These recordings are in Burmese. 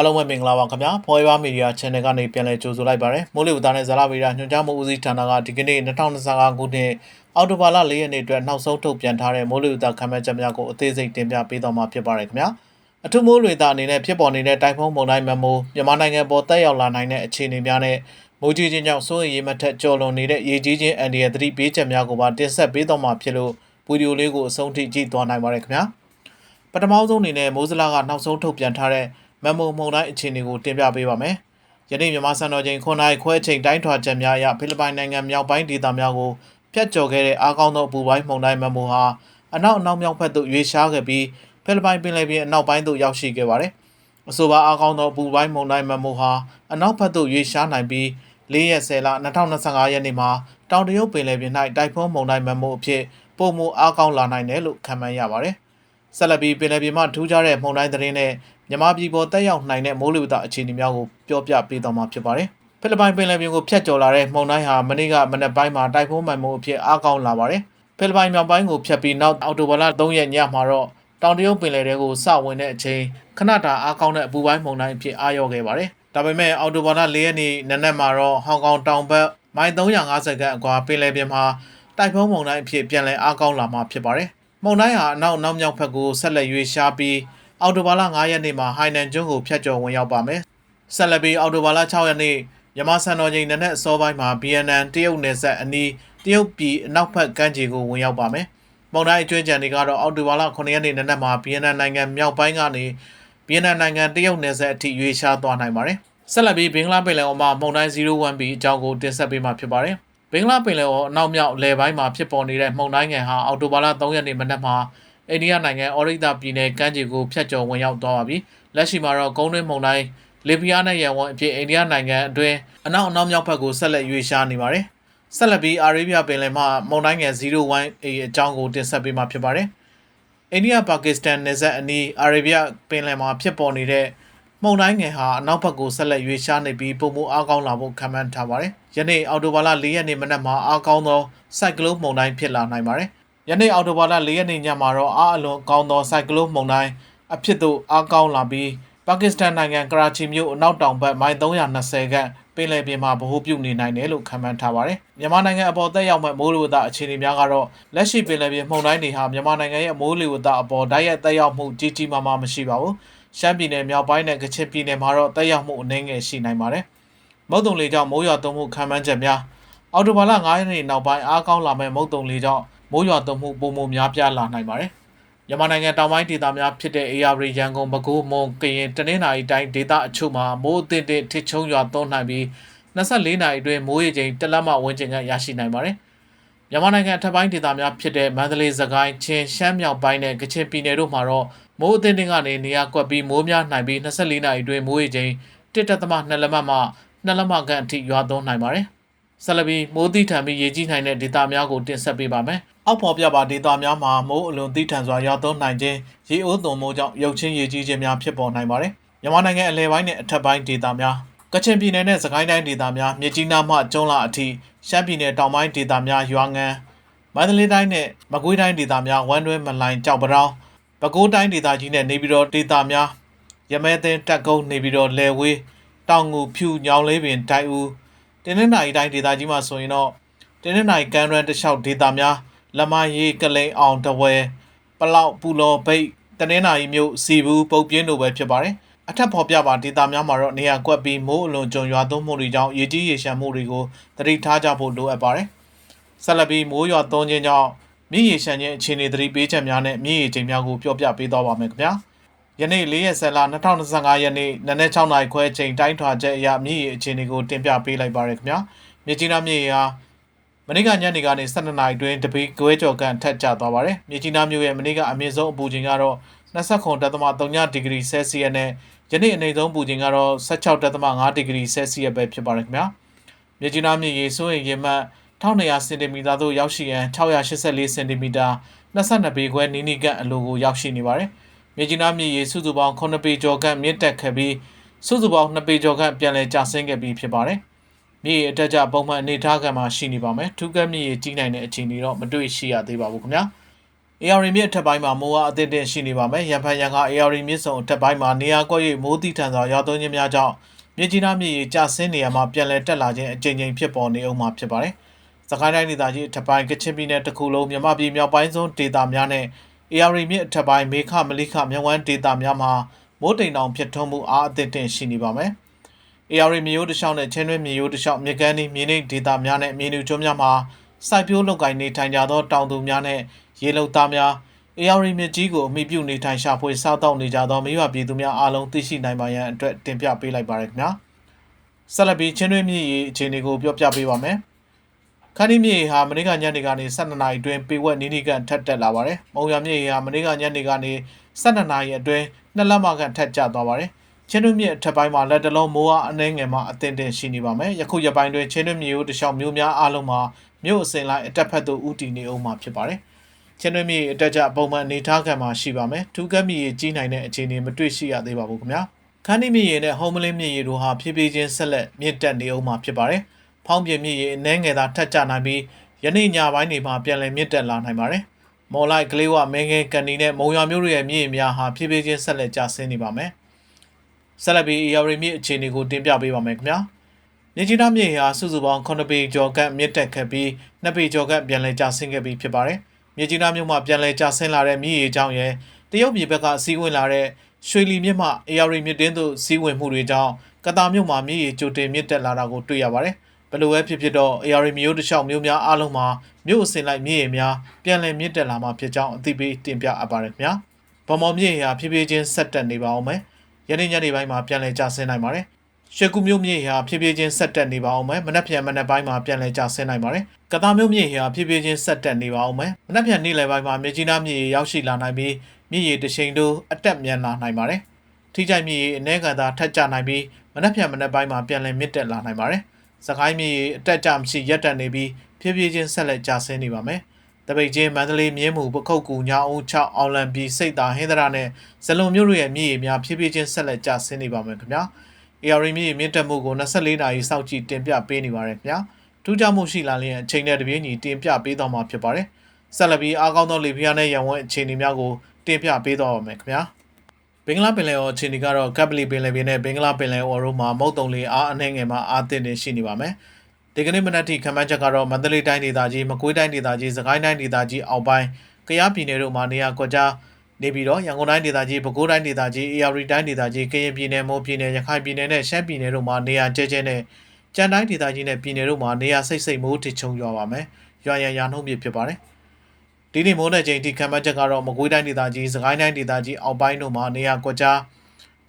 အားလုံးပဲမင်္ဂလာပါခင်ဗျာ Forever Media Channel ကနေပြန်လည်ကြိုဆိုလိုက်ပါရစေမိုးလေဝသနဲ့ဇာလဗေဒညွှန်ကြားမှုဦးစီးဌာနကဒီကနေ့2025ခုနှစ်အောက်တိုဘာလ4ရက်နေ့အတွက်နောက်ဆုံးထုတ်ပြန်ထားတဲ့မိုးလေဝသခန့်မှန်းချက်များကိုအသေးစိတ်တင်ပြပေးသွားမှာဖြစ်ပါတယ်ခင်ဗျာအထူးမိုးလေဝသအနေနဲ့ဖြစ်ပေါ်နေတဲ့တိုင်ဖုန်းမုန်တိုင်းမမိုးမြန်မာနိုင်ငံပေါ်တက်ရောက်လာနိုင်တဲ့အခြေအနေများနဲ့မိုးကြီးခြင်းကြောင့်စိုးရိမ်ရေမထက်ကျော်လွန်နေတဲ့ရေကြီးခြင်းအန္တရာယ်သတိပေးချက်များကိုပါတင်ဆက်ပေးသွားမှာဖြစ်လို့ဗီဒီယိုလေးကိုအဆုံးထိကြည့်သွားနိုင်ပါတယ်ခင်ဗျာပထမဆုံးအနေနဲ့မိုးစလာကနောက်ဆုံးထုတ်ပြန်ထားတဲ့ မမုံမုံတိုင်းအခြေအနေကိုတင်ပြပေးပါမယ်။ယနေ့မြန်မာစံတော်ချိန်9နာရီခွဲချိန်တိုင်းထွာချက်များအရဖိလစ်ပိုင်နိုင်ငံမြောက်ပိုင်းဒေသများကိုဖျက်ကျော်ခဲ့တဲ့အားကောင်းသောအပူပိုင်းမုန်တိုင်းမမုံဟာအနောက်အနောက်မြောက်ဘက်သို့ရွေ့ရှားခဲ့ပြီးဖိလစ်ပိုင်ပင်လယ်ပြင်အနောက်ပိုင်းသို့ရောက်ရှိခဲ့ပါတယ်။အဆိုပါအားကောင်းသောအပူပိုင်းမုန်တိုင်းမမုံဟာအနောက်ဘက်သို့ရွေ့ရှားနိုင်ပြီး၄ရက်10လ2025ရက်နေ့မှာတောင်တရုတ်ပင်လယ်ပြင်၌တိုင်ဖွန်းမုန်တိုင်းမမုံအဖြစ်ပုံမူအားကောင်းလာနိုင်တယ်လို့ခန့်မှန်းရပါတယ်။ဆက်လက်ပြီးပင်လယ်ပြင်မှထူးခြားတဲ့မုန်တိုင်းသတင်းနဲ့ မြန်မာပြည်ပေါ်တက်ရောက်နိုင်တဲ့မိုးလေဝသအခြေအနေများကိုပြောပြပေးသွားမှာဖြစ်ပါတယ်။ဖိလစ်ပိုင်ပင်လယ်ပြင်ကိုဖျက်ကျော်လာတဲ့မုန်တိုင်းဟာမနေ့ကမနက်ပိုင်းမှာတိုင်ဖုန်းမှန်မှုအဖြစ်အားကောင်းလာပါတယ်။ဖိလစ်ပိုင်မြောက်ပိုင်းကိုဖျက်ပြီးနောက်အော်တိုဘာလ3ရက်ညမှာတော့တောင်တရုတ်ပင်လယ်ထဲကိုစဝင်တဲ့အချိန်ခဏတာအားကောင်းတဲ့အပူပိုင်းမုန်တိုင်းအဖြစ်အားရောခဲ့ပါတယ်။ဒါပေမဲ့အော်တိုဘာလ4ရက်နေ့နနက်မှာတော့ဟောင်ကောင်တောင်ဘက်မိုင်350ခန့်အကွာပင်လယ်ပြင်မှာတိုင်ဖုန်းမုန်တိုင်းအဖြစ်ပြန်လည်အားကောင်းလာမှာဖြစ်ပါတယ်။မုန်တိုင်းဟာအနောက်နောက်မြောက်ဘက်ကိုဆက်လက်ရွေ့ရှားပြီး အော်တိုဘာလ9ရက်နေ့မှာဟိုင်နန်ကျွန်းကိုဖျက်ကျော်ဝင်ရောက်ပါမယ်။ဆက်လက်ပြီးအော်တိုဘာလ6ရက်နေ့မြန်မာစံတော်ချိန်နနက်အစောပိုင်းမှာ BNN တရုတ်နယ်စပ်အနီးတရုတ်ပြည်အနောက်ဘက်ကမ်းခြေကိုဝင်ရောက်ပါမယ်။မုန်တိုင်းအကျွမ်းကြံတွေကတော့အော်တိုဘာလ9ရက်နေ့နနက်မှာ BNN နိုင်ငံမြောက်ပိုင်းကနေ BNN နိုင်ငံတရုတ်နယ်စပ်အထိရွေ့ရှားသွားနိုင်ပါတယ်။ဆက်လက်ပြီးဘင်္ဂလားပင်လယ်အော်မှာမုန်တိုင်း 01B အကြောင်းကိုတင်ဆက်ပေးမှာဖြစ်ပါတယ်။ဘင်္ဂလားပင်လယ်အော်အနောက်မြောက်လယ်ပိုင်းမှာဖြစ်ပေါ်နေတဲ့မုန်တိုင်းငယ်ဟာအော်တိုဘာလ3ရက်နေ့မနက်မှာ အိန္ဒိယနိုင်ငံအော်ရိတာပြည်နယ်ကမ်းခြေကိုဖျက်ကျော်ဝင်ရောက်သွားပါပြီ။လက်ရှိမှာတော့ကုန်းတွင်းမုန်တိုင်းလီဘီယာနဲ့ရန်ဝန်အဖြစ်အိန္ဒိယနိုင်ငံအတွင်းအနောက်အနောက်မြောက်ဘက်ကိုဆက်လက်ရွေ့ရှားနေပါတယ်။ဆက်လက်ပြီးအာရေဗျပင်လယ်မှာမုန်တိုင်းငယ် 01အကြောင်းကိုတင်ဆက်ပေးမှာဖြစ်ပါတယ်။အိန္ဒိယပါကစ္စတန်နယ်စပ်အနီးအာရေဗျပင်လယ်မှာဖြစ်ပေါ်နေတဲ့မုန်တိုင်းငယ်ဟာအနောက်ဘက်ကိုဆက်လက်ရွေ့ရှားနေပြီးပုံမှုအားကောင်းလာဖို့ခန့်မှန်းထားပါတယ်။ယနေ့အော်တိုဘာလ၄ရက်နေ့မနက်မှာအားကောင်းသောစိုက်ကလုန်းမုန်တိုင်းဖြစ်လာနိုင်ပါတယ်။ ယနေ့အော်တိုဘာလ၄ရက်နေ့ညမှာတော့အားအလွန်ကောင်းသောစိုက်ကလုန်းမုန်တိုင်းအဖြစ်သို့အားကောင်းလာပြီးပါကစ္စတန်နိုင်ငံကရာချီမြို့အနောက်တောင်ဘက်မိုင်320ခန့်ပင်လယ်ပြင်မှာဗဟိုပြုနေနိုင်တယ်လို့ခန့်မှန်းထားပါတယ်။မြန်မာနိုင်ငံအပေါ်သက်ရောက်မဲ့မိုးလေဝသအခြေအနေများကတော့လက်ရှိပင်လယ်ပြင်မှုန်တိုင်းတွေဟာမြန်မာနိုင်ငံရဲ့မိုးလေဝသအပေါ်ဓာတ်ရိုက်သက်ရောက်မှုကြီးကြီးမားမားမရှိပါဘူး။ရှမ်းပြည်နယ်မြောက်ပိုင်းနဲ့ကချင်ပြည်နယ်မှာတော့သက်ရောက်မှုအနည်းငယ်ရှိနိုင်ပါတယ်။မုတ်တုံလေကြောင့်မိုးရွာသွန်းမှုခန့်မှန်းချက်များအော်တိုဘာလ9ရက်နေ့နောက်ပိုင်းအားကောင်းလာမဲ့မုတ်တုံလေကြောင့် မိုးရွာသွန်းမှုပုံမှန်များပြားလာနိုင်ပါတယ်။မြန်မာနိုင်ငံတောင်ပိုင်းဒေသများဖြစ်တဲ့အေရရီရန်ကုန်ပဲခူးမွန်ကရင်တနင်္သာရီတိုင်းဒေသအချို့မှာမိုးအသင့်တစ်ထစ်ချုံရွာသွန်းနိုင်ပြီး24နာရီအတွင်းမိုးရေချိန်တစ်လက်မဝန်းကျင်ကရရှိနိုင်ပါတယ်။မြန်မာနိုင်ငံအထက်ပိုင်းဒေသများဖြစ်တဲ့မန္တလေးစကိုင်းချင်းရှမ်းမြောက်ပိုင်းနဲ့ကချင်ပြည်နယ်တို့မှာတော့မိုးအသင့်တင်ကနေနေရာကွက်ပြီးမိုးများနိုင်ပြီး24နာရီအတွင်းမိုးရေချိန်1.2လက်မမှ2လက်မခန့်အထိရွာသွန်းနိုင်ပါတယ်။ဆက်လက်ပြီးမိုးသီးထန်ပြီးရေကြီးနိုင်တဲ့ဒေသများကိုတင်ဆက်ပေးပါမယ်။ အောက်ပေါ်ပြပါဒေသများမှာမိုးအလွန်သီးထန်စွာရွာသွန်းနိုင်ခြင်းရေအိုးသွန်းမိုးကြောင့်ရုပ်ချင်းရေကြီးခြင်းများဖြစ်ပေါ်နိုင်ပါတယ်။မြန်မာနိုင်ငံအလဲပိုင်းနဲ့အထက်ပိုင်းဒေသများကချင်ပြည်နယ်နဲ့စကိုင်းတိုင်းဒေသများမြစ်ကြီးနားမှကျွန်းလာအထိရှမ်းပြည်နယ်တောင်ပိုင်းဒေသများရွာငံမန္တလေးတိုင်းနဲ့မကွေးတိုင်းဒေသများဝမ်းတွဲမလိုင်ကြောက်ပတောင်းပဲခူးတိုင်းဒေသကြီးနဲ့နေပြည်တော်ဒေသများရမဲသင်းတက်ကုန်းနေပြည်တော်လယ်ဝေးတောင်ငူဖြူညောင်လေးပင်တိုင်ဦးတင်းနှနိုင်တိုင်းဒေသကြီးမှာဆိုရင်တော့တင်းနှနိုင်ကန်ရန်တလျှောက်ဒေသများ လမရေးကလိန်အောင်တဝဲပလောက်ပူလော်ဘိတ်တနင်္လာရီမြို့စီဘူးပုတ်ပြင်းတို့ပဲဖြစ်ပါတယ်အထက်ဖော်ပြပါဒေတာများမှာတော့နေရာကွက်ပြီးမိုးအလွန်ကြုံရွာသွန်းမှုတွေကြောင့်ရေကြီးရေရှမ်းမှုတွေကိုသတိထားကြဖို့လိုအပ်ပါတယ်ဆက်လက်ပြီးမိုးရွာသွန်းခြင်းကြောင့်မြစ်ရေရှမ်းခြင်းအခြေအနေသတိပေးချက်များနဲ့မြစ်ရေချိန်များကိုပြောပြပေးသွားပါမယ်ခင်ဗျာယနေ့၄ရက်ဆက်လာ2025ရက်နေ့နနက်6နာရီခွဲချိန်တိုင်းထွာချက်အရမြစ်ရေအခြေအနေကိုတင်ပြပေးလိုက်ပါရခင်ဗျာမြစ်ကြီးနားမြစ်ရေဟာ မနေ့ကညနေကနေ12နာရီတွင်တပိကွဲကြော်ကန်ထက်ကျသွားပါတယ်။မြေကြီးနားမြို့ရဲ့မနေ့ကအမြင့်ဆုံးအပူချိန်ကတော့29.3ဒီဂရီဆဲလ်စီယပ်နဲ့ယနေ့အနေဆုံးပူချိန်ကတော့16.5ဒီဂရီဆဲလ်စီယပ်ပဲဖြစ်ပါတယ်ခင်ဗျာ။မြေကြီးနားမြေရေစိုးရင်ရေမှတ်1200စင်တီမီတာသို့ရောက်ရှိရန်684စင်တီမီတာ22ပေခွဲနီးနီးကန့်အလိုကိုရောက်ရှိနေပါတယ်။မြေကြီးနားမြေရေစုစုပေါင်း9ပေကျော်ကန့်မြင့်တက်ခဲ့ပြီးစုစုပေါင်း2ပေကျော်ကန့်ပြန်လည်ကျဆင်းခဲ့ပြီးဖြစ်ပါတယ်။ မြေအတက်ကြပုံမှန်အနေထားကံမှာရှိနေပါမယ်ထူးကမ်းမြေကြီးနိုင်တဲ့အခြေအနေတော့မတွေ့ရှိရသေးပါဘူးခင်ဗျာ AR မြစ်အထက်ပိုင်းမှာမိုးအားအသင့်တင်ရှိနေပါမယ်။ရန်ဖန်ရန်က AR မြစ်စုံအထက်ပိုင်းမှာနေရာကွက်၍မိုးတိထန်စွာရွာသွန်းခြင်းများကြောင့်မြစ်ကြီးနားမြစ်ရေကျဆင်းနေရမှာပြန်လည်တက်လာခြင်းအကြိမ်ကြိမ်ဖြစ်ပေါ်နေအောင်မှာဖြစ်ပါတယ်။စကိုင်းတိုင်းဒေသကြီးအထက်ပိုင်းကချင်ပြည်နယ်တစ်ခုလုံးမြမပြည်မြောက်ပိုင်းစွန်းဒေသများနဲ့ AR မြစ်အထက်ပိုင်းမေခမလိခမြဝန်းဒေသများမှာမိုးတိမ်တောင်ဖြစ်ထွန်းမှုအားအသင့်တင်ရှိနေပါမယ်။ AR မြေရိုးတစ်လျှောက်နဲ့ချင်းတွင်းမြေရိုးတစ်လျှောက်မြကန်းဒီမြေနိမ့်ဒေသများနဲ့မြေနူကျွန်းများမှာစိုက်ပျိုးလုပ်ကိုင်နေထိုင်ကြသောတောင်သူများနဲ့ရေလုံသားများ AR မြစ်ကြီးကိုအမိပြုနေထိုင်ရှာဖွေစားတောက်နေကြသောမိဘပြည်သူများအားလုံးသိရှိနိုင်ပါရန်အတွက်တင်ပြပေးလိုက်ပါရခင်ဗျာဆက်လက်ပြီးချင်းတွင်းမြစ်ရေအခြေအနေကိုပြောပြပေးပါမယ်ခန်းဒီမြစ်ရေဟာမနေ့ကညနေကနေ12နာရီအတွင်းပေဝက်နီးနီးကန်ထက်တက်လာပါတယ်မုံရမြစ်ရေဟာမနေ့ကညနေကနေ12နာရီအတွင်းနှစ်လက်မကန်ထက်ကျသွားပါတယ် ချင်းတွင်းမြစ်အထက်ပိုင်းမှာလက်တလုံးမိုးအားအနှဲငယ်မှအသင့်တင်ရှိနေပါမယ်ယခုရက်ပိုင်းတွင်ချင်းတွင်းမြစ်ရိုးတစ်လျှောက်မြို့များအားလုံးမှာမြို့အစင်လိုက်အတက်ဖက်သို့ဥတီနေအောင်မှာဖြစ်ပါတယ်ချင်းတွင်းမြစ်အတက်ကြပုံမှန်အနေထားခံမှာရှိပါမယ်ထူးကပ်မြစ်ရေကြီးနိုင်တဲ့အခြေအနေမတွေ့ရှိရသေးပါဘူးခင်ဗျာခန်းဒီမြစ်ရေနဲ့ဟုံးမလင်းမြစ်ရေတို့ဟာဖြည်းဖြည်းချင်းဆက်လက်မြင့်တက်နေအောင်မှာဖြစ်ပါတယ်ဖောင်းပြမြစ်ရေအနှဲငယ်သာထက်ကျနိုင်ပြီးယနေ့ညပိုင်းတွေမှာပြန်လည်မြင့်တက်လာနိုင်ပါတယ်မော်လိုက်ကလေးဝမင်းငယ်ကန်ဒီနဲ့မုံရွာမျိုးတွေရဲ့မြစ်ရေများဟာဖြည်းဖြည်းချင်းဆက်လက်ကျဆင်းနေပါမယ် ဆက်လက်ပြီး AR မြစ်အခြေအနေကိုတင်ပြပေးပါမယ်ခင်ဗျာနေကြီးသားမြေဟာစုစုပေါင်း9ပေကျော်ကပ်မြင့်တက်ခဲ့ပြီး2ပေကျော်ကပ်ပြန်လည်ကျဆင်းခဲ့ပြီးဖြစ်ပါတယ်။မြေကြီးသားမြို့မှာပြန်လည်ကျဆင်းလာတဲ့မြစ်ရေကြောင့်ရဲ့တရုတ်ပြည်ဘက်ကစီးဝင်လာတဲ့ရွှေလီမြစ်မှ AR မြစ်တင်းသို့စီးဝင်မှုတွေကြောင့်ကတာမြို့မှာမြစ်ရေကြိုတင်မြင့်တက်လာတာကိုတွေ့ရပါတယ်။ဘယ်လိုပဲဖြစ်ဖြစ်တော့ AR မြို့တစ်လျှောက်မြို့များအားလုံးမှာမြို့အစင်လိုက်မြစ်ရေများပြန်လည်မြင့်တက်လာမှာဖြစ်ကြောင်းအသိပေးတင်ပြအပ်ပါတယ်ခင်ဗျာ။ဗမော်မြစ်ရေဟာဖြည်းဖြည်းချင်းဆက်တက်နေပါအောင်မယ်။ ယနေ့ညနေပိုင်းမှာပြန်လည်ကျဆင်းနိုင်ပါတယ်။ရွှေကူမြို့မြေဟာဖြည်းဖြည်းချင်းဆက်တက်နေပါအောင်မယ်မနက်ဖြန်မနက်ပိုင်းမှာပြန်လည်ကျဆင်းနိုင်ပါတယ်ကတာမြို့မြေဟာဖြည်းဖြည်းချင်းဆက်တက်နေပါအောင်မယ်မနက်ဖြန်နေ့လယ်ပိုင်းမှာမြကြီးနားမြေရောက်ရှိလာနိုင်ပြီးမြေရီတရှိန်တို့အတက်မြန်လာနိုင်ပါတယ်ထိကြိုက်မြေအ ਨੇ ကန်သာထက်ကျနိုင်ပြီးမနက်ဖြန်မနက်ပိုင်းမှာပြန်လည်မြင့်တက်လာနိုင်ပါတယ်စကိုင်းမြေအတက်ကြမရှိရက်တက်နေပြီးဖြည်းဖြည်းချင်းဆက်လက်ကျဆင်းနေပါမယ် တပိတ်ချင်းမန္တလေးမြင်းမှုပခုတ်ကူညောင်ဦး6အောင်လံပြည်စိတ်သာဟင်းသရနဲ့ဇလုံမြို့တို့ရဲ့မြေရီများဖြည်းဖြည်းချင်းဆက်လက်ကျဆင်းနေပါမယ်ခင်ဗျာ AR မြင့်မြင့်တက်မှုကို24နာရီစောင့်ကြည့်တင်ပြပေးနေပါတယ်ခင်ဗျာထူးခြားမှုရှိလာလျင်အချိန်နဲ့တပြေးညီတင်ပြပေးသွားမှာဖြစ်ပါတယ်ဆက်လက်ပြီးအားကောင်းသောလေဖျားနဲ့ရန်ဝဲအခြေအနေများကိုတင်ပြပေးသွားပါမယ်ခင်ဗျာဘင်္ဂလားပင်လယ်အော်အခြေအနေကတော့ကပ်ပလီပင်လယ်ပြင်နဲ့ဘင်္ဂလားပင်လယ်အော်တို့မှာမုတ်တုံလေအားအနှဲငယ်မှာအားသင့်နေရှိနေပါမယ် ဒီကနေ့မနက်ထိခန့်မှန်းချက်ကတော့မန္တလေးတိုင်းဒေသကြီးမကွေးတိုင်းဒေသကြီးစကိုင်းတိုင်းဒေသကြီးအောက်ပိုင်းကယားပြည်နယ်တို့မှာနေရာကွက်ကြားနေပြီးတော့ရန်ကုန်တိုင်းဒေသကြီးပဲခူးတိုင်းဒေသကြီးအေရီတိုင်းဒေသကြီးကရင်ပြည်နယ်မိုးပြည်နယ်ရခိုင်ပြည်နယ်နဲ့ရှမ်းပြည်နယ်တို့မှာနေရာကျဲကျဲနဲ့ကြံတိုင်းဒေသကြီးနဲ့ပြည်နယ်တို့မှာနေရာစိတ်စိတ်မိုးထချုံရွာပါမယ်။ရွာရန်ရာနှုံးပြဖြစ်ပါတယ်။ဒီနေ့မိုးတဲ့ချိန်ထိခံမှတ်ချက်ကတော့မကွေးတိုင်းဒေသကြီးစကိုင်းတိုင်းဒေသကြီးအောက်ပိုင်းတို့မှာနေရာကွက်ကြား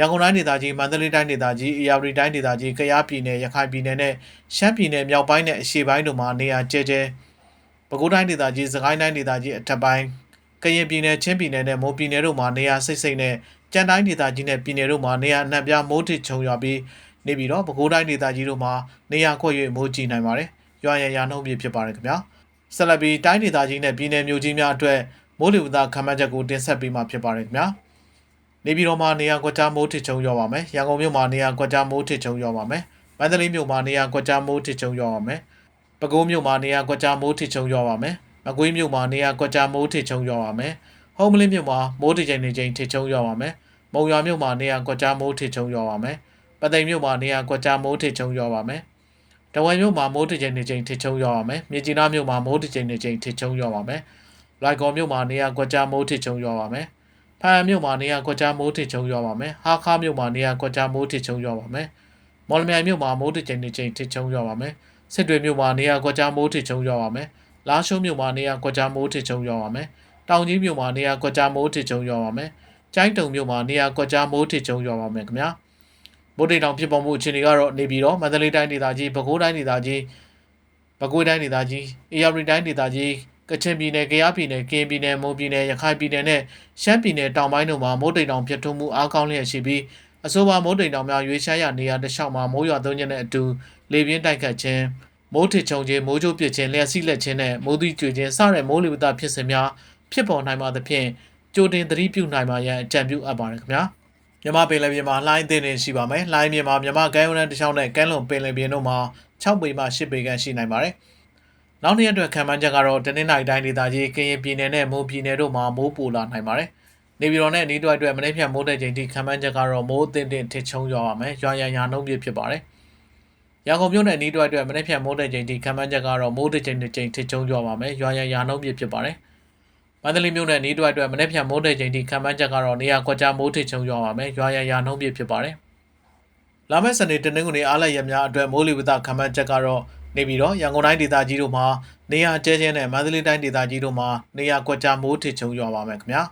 ရန်ကုန်တိုင်းဒေသကြီးမန္တလေးတိုင်းဒေသကြီးအေရီတိုင်းဒေသကြီးကယားပြည်နယ်ရခိုင်ပြည်နယ်နဲ့ရှမ်းပြည်နယ်မြောက်ပိုင်းနဲ့အရှေ့ပိုင်းတို့မှာနေရာကျဲကျဲပဲခူးတိုင်းဒေသကြီးစကိုင်းတိုင်းဒေသကြီးအထက်ပိုင်းကရင်ပြည်နယ်ချင်းပြည်နယ်နဲ့မိုးပြည်နယ်တို့မှာနေရာစိတ်စိတ်နဲ့ကြံတိုင်းဒေသကြီးနဲ့ပြည်နယ်တို့မှာနေရာအနှံ့ပြားမိုးထစ်ချုံရွာပြီးနေပြီးတော့ပဲခူးတိုင်းဒေသကြီးတို့မှာနေရာခွက်၍မိုးကြီးနိုင်ပါတယ်။ရွာရန်ရာနှုံးပြဖြစ်ပါတယ်ခင်ဗျာ။ဆက်လက်ပြီးတိုင်းဒေသကြီးနဲ့ပြည်နယ်မြို့ကြီးများအတွက်မိုးလေဝသခန့်မှန်းချက်ကိုတင်ဆက်ပေးမှာဖြစ်ပါတယ်ခင်ဗျာ။ နေပြည်တော်မှာနေရာကွက်ကြားမိုးထစ်ချုံရွာပါမယ်။ရန်ကုန်မြို့မှာနေရာကွက်ကြားမိုးထစ်ချုံရွာပါမယ်။မန္တလေးမြို့မှာနေရာကွက်ကြားမိုးထစ်ချုံရွာပါမယ်။ပဲခူးမြို့မှာနေရာကွက်ကြားမိုးထစ်ချုံရွာပါမယ်။မကွေးမြို့မှာနေရာကွက်ကြားမိုးထစ်ချုံရွာပါမယ်။ဟုံးမလင်းမြို့မှာမိုးတကြိမ်နေကြိမ်ထစ်ချုံရွာပါမယ်။မုံရွာမြို့မှာနေရာကွက်ကြားမိုးထစ်ချုံရွာပါမယ်။ပသိမ်မြို့မှာနေရာကွက်ကြားမိုးထစ်ချုံရွာပါမယ်။တဝယ်မြို့မှာမိုးတကြိမ်နေကြိမ်ထစ်ချုံရွာပါမယ်။မြကြီးနားမြို့မှာမိုးတကြိမ်နေကြိမ်ထစ်ချုံရွာပါမယ်။လိုက်ကော်မြို့မှာနေရာကွက်ကြားမိုးထစ်ချုံရွာပါမယ်။ ဖားမြို့မှာနေရာကွက်ကြားမိုးထစ်ချုံရွာပါမယ်။ဟာခါမြို့မှာနေရာကွက်ကြားမိုးထစ်ချုံရွာပါမယ်။မော်လမြိုင်မြို့မှာမိုးတကြိမ်နေကြိမ်ထစ်ချုံရွာပါမယ်။စစ်တွေမြို့မှာနေရာကွက်ကြားမိုးထစ်ချုံရွာပါမယ်။လာရှုံးမြို့မှာနေရာကွက်ကြားမိုးထစ်ချုံရွာပါမယ်။တောင်ကြီးမြို့မှာနေရာကွက်ကြားမိုးထစ်ချုံရွာပါမယ်။ကျိုင်းတုံမြို့မှာနေရာကွက်ကြားမိုးထစ်ချုံရွာပါမယ်ခင်ဗျာ။မိုးတိမ်တောင်ဖြစ်ပေါ်မှုအခြေအနေကတော့နေပြည်တော်မန္တလေးတိုင်းဒေသကြီးပဲခူးတိုင်းဒေသကြီးပဲခူးတိုင်းဒေသကြီးအေရရီတိုင်းဒေသကြီး ကချင်ပြည်နယ်၊ကယားပြည်နယ်၊ကရင်ပြည်နယ်၊မွန်ပြည်နယ်၊ရခိုင်ပြည်နယ်နဲ့ရှမ်းပြည်နယ်တောင်ပိုင်းတို့မှာမိုးတိမ်တောင်ဖြစ်ထွန်းမှုအားကောင်းလျက်ရှိပြီးအဆိုပါမိုးတိမ်တောင်များရွေးရှားရနေရာတစ်လျှောက်မှာမိုးရွာသွန်းခြင်းနဲ့အတူလေပြင်းတိုက်ခတ်ခြင်းမိုးထစ်ချုံခြင်းမိုးကြိုးပစ်ခြင်းလျှက်စီးလက်ခြင်းနဲ့မိုးသီးကျွေခြင်းစတဲ့မိုးလေဝသဖြစ်စဉ်များဖြစ်ပေါ်နိုင်ပါသဖြင့်ကြိုတင်သတိပြုနိုင်ပါရန်အကြံပြုအပ်ပါတယ်ခင်ဗျာမြမပင်လယ်ပြင်မှာလှိုင်းအသင့်နေရှိပါမယ်လှိုင်းပြင်မှာမြမကမ်းရိုးတန်းတစ်ချောင်းနဲ့ကမ်းလွန်ပင်လယ်ပြင်တို့မှာ6ပေမှ10ပေခန့်ရှိနိုင်ပါတယ် နောက်နေ့အတွက်ခံမှန်းချက်ကတော့တနင်္လာရီတိုင်းဒေသကြီးကရင်ပြည်နယ်နဲ့မွန်ပြည်နယ်တို့မှာမိုးပူလာနိုင်ပါတယ်။နေပြည်တော်နဲ့အနီးတစ်ဝိုက်အတွက်မနေ့ဖြန်မိုးတဲ့ချိန်ထိခံမှန်းချက်ကတော့မိုးအသင့်တင်ထစ်ချုံရွာပါမယ်။ရွာရန်ရာနှုန်းပြဖြစ်ပါတယ်။ရန်ကုန်မြို့နယ်အနီးတစ်ဝိုက်အတွက်မနေ့ဖြန်မိုးတဲ့ချိန်ထိခံမှန်းချက်ကတော့မိုးတစ်ချိန်တစ်ချိန်ထစ်ချုံရွာပါမယ်။ရွာရန်ရာနှုန်းပြဖြစ်ပါတယ်။မန္တလေးမြို့နယ်အနီးတစ်ဝိုက်အတွက်မနေ့ဖြန်မိုးတဲ့ချိန်ထိခံမှန်းချက်ကတော့နေရာကွက်ကြားမိုးထစ်ချုံရွာပါမယ်။ရွာရန်ရာနှုန်းပြဖြစ်ပါတယ်။လာမယ့်စနေတနင်္ဂနွေအားလပ်ရက်များအတွက်မိုးလေဝသခံမှန်းချက်ကတော့ နေပြီးတော့ရန်ကုန်တိုင်းဒေသကြီးတို့မှာနေရာကျဲကျဲနဲ့မန္တလေးတိုင်းဒေသကြီးတို့မှာနေရာကွက်ကြားမိုးထစ်ချုံရွာပါမယ်ခင်ဗျာ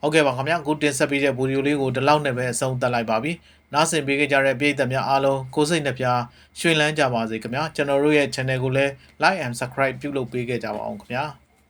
ဟုတ်ကဲ့ပါခင်ဗျာအခုတင်ဆက်ပေးတဲ့ဗီဒီယိုလေးကိုဒီလောက်နဲ့ပဲအဆုံးသတ်လိုက်ပါပြီနားဆင်ပေးကြတဲ့ပရိသတ်များအားလုံးကိုစိတ်နှပြရွှင်လန်းကြပါစေခင်ဗျာကျွန်တော်တို့ရဲ့ channel ကိုလည်း like and subscribe ပြုလုပ်ပေးခဲ့ကြပါအောင်ခင်ဗျာ